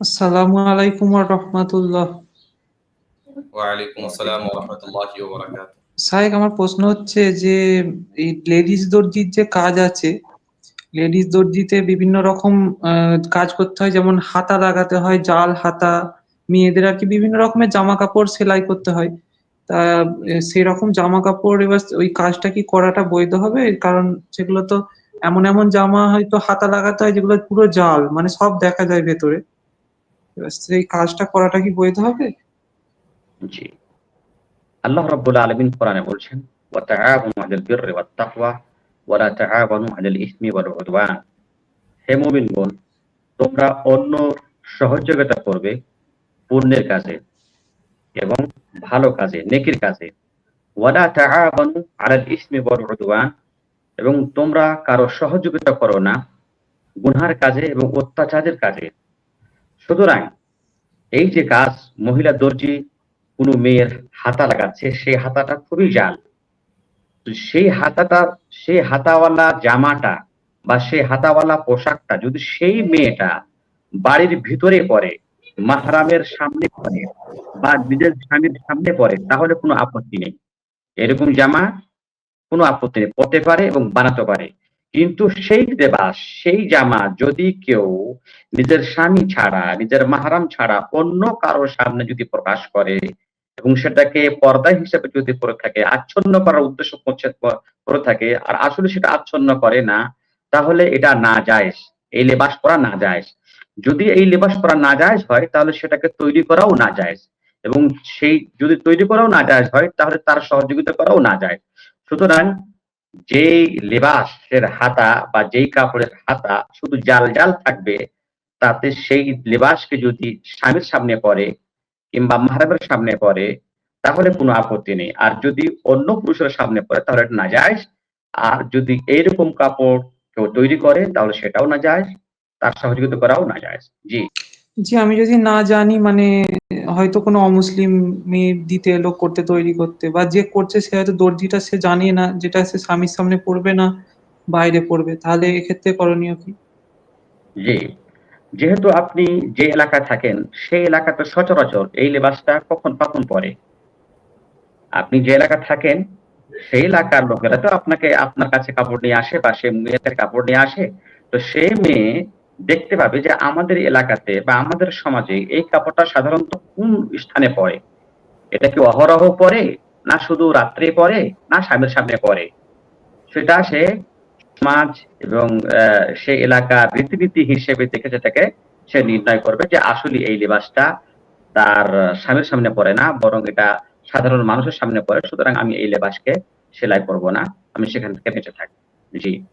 আসসালামু আলাইকুম ওয়া রাহমাতুল্লাহ। ওয়ালাইকুম আসসালাম ওয়া রাহমাতুল্লাহি ওয়া বারাকাতুহু। শায়েখ আমার প্রশ্ন হচ্ছে যে এই লেডিস দর্জির যে কাজ আছে, লেডিস দর্জিতে বিভিন্ন রকম কাজ করতে হয় যেমন হাতা লাগাতে হয়, জাল হাতা, মেয়েদের আর কি বিভিন্ন রকমের জামা কাপড় সেলাই করতে হয়। তা এ জামা কাপড় এবার ওই কাজটা কি করাটা বৈধ হবে? কারণ সেগুলো তো এমন, এমন জামা হয়তো হাতা লাগাতে হয় যেগুলো পুরো জাল, মানে সব দেখা যায় ভেতরে। এবার সেই কাজটা করাটা কি বৈধ হবে? জি। আল্লাহ রাব্বুল আলামিন কোরআনে বলছেন, "ওয়া তাআওয়ানু আলাল বিররি ওয়াত তাকওয়া ওয়া লা তাআওয়ানু আলাল ইসমি ওয়াল উদওয়ান।" হে মুমিনগণ, তোমরা অন্য সহযোগিতা করবে পুণ্যের কাজে এবং ভালো কাজে, নেকির কাজে। ওয়া লা তাআওয়ানু আলাল ইসমি ওয়াল উদওয়ান এবং তোমরা কারও সহযোগিতা করো না গুনহার কাজে এবং অত্যাচারের কাজে। সুতরাং এই যে কাজ মহিলা দর্জি কোন মেয়ের হাতা লাগাচ্ছে, সেই হাতাটা খুবই জাল। সেই হাতাটা সেই হাতাওয়ালা জামাটা বা সেই হাতাওয়ালা পোশাকটা যদি সেই মেয়েটা বাড়ির ভিতরে পরে, মাহরামের সামনে পরে বা নিজের স্বামীর সামনে পরে তাহলে কোনো আপত্তি নেই। এরকম জামা কোনো আপত্তি নেই। পড়তে পারে এবং বানাতে পারে। কিন্তু সেই দেবাস সেই জামা যদি কেউ নিজের স্বামী ছাড়া, নিজের মাহরাম ছাড়া অন্য কারও সামনে যদি প্রকাশ করে এবং সেটাকে পর্দা হিসেবে যদি পড়ে থাকে, আচ্ছন্ন করার উদ্দেশ্য করে থাকে আর আসলে সেটা আচ্ছন্ন করে না, তাহলে এটা নাজায়েজ। এই লেবাস পরা নাজায়েজ। যদি এই লেবাস পরা নাজায়েজ হয় তাহলে সেটাকে তৈরি করাও নাজায়েজ এবং সেই যদি তৈরি করাও নাজায়েজ হয় তাহলে তার সহযোগিতা করাও না যায় সুতরাং যেই লেবাসের হাতা বা যেই কাপড়ের হাতা শুধু জাল, জাল থাকবে তাতে সেই লেবাসকে যদি স্বামীর সামনে পরে কিংবা মাহরামের সামনে পরে তাহলে কোনো আপত্তি নেই। আর যদি অন্য পুরুষের সামনে পড়ে তাহলে এটা নাজায়েজ। আর যদি এইরকম কাপড় কেউ তৈরি করে তাহলে সেটাও নাজায়েজ। তার সহযোগিতা করাও নাজায়েজ। জি। জি, আমি যদি না জানি মানে হয়তো কোনো অমুসলিম মেয়ে দিতে এলো করতে তৈরি করতে বা যে করছে সে হয়তো দর্জিটা সে জানে না যেটা সে স্বামীর সামনে পড়বে না বাইরে পড়বে। তাহলে এক্ষেত্রে করণীয় কি? জি। যেহেতু আপনি যে এলাকায় থাকেন সেই এলাকাতে সচরাচর এই লেবাসটা কখন কখন পরে? আপনি যে এলাকা থাকেন সেই এলাকার লোকেরা তো আপনাকে আপনার কাছে কাপড় নিয়ে আসে বা সে মেয়েদের কাপড় নিয়ে আসে। তো সে মেয়ে দেখতে পাবে যে আমাদের এলাকাতে বা আমাদের সমাজে এই কাপড়টা সাধারণত কোন স্থানে পড়ে। এটা কি অহরহ পড়ে? না শুধু রাত্রে পড়ে? না স্বামীর সামনে পড়ে? সেটা সে সমাজ এবং অ্যা সেই এলাকার রীতিনীতি হিসেবে দেখে সেটাকে সে নির্ণয় করবে যে আসলে এই লেবাসটা তার স্বামীর সামনে পড়ে না, বরং এটা সাধারণ মানুষের সামনে পড়ে। সুতরাং আমি এই লেবাসকে সেলাই করব না। আমি সেখান থেকে বেঁচে থাকি জি।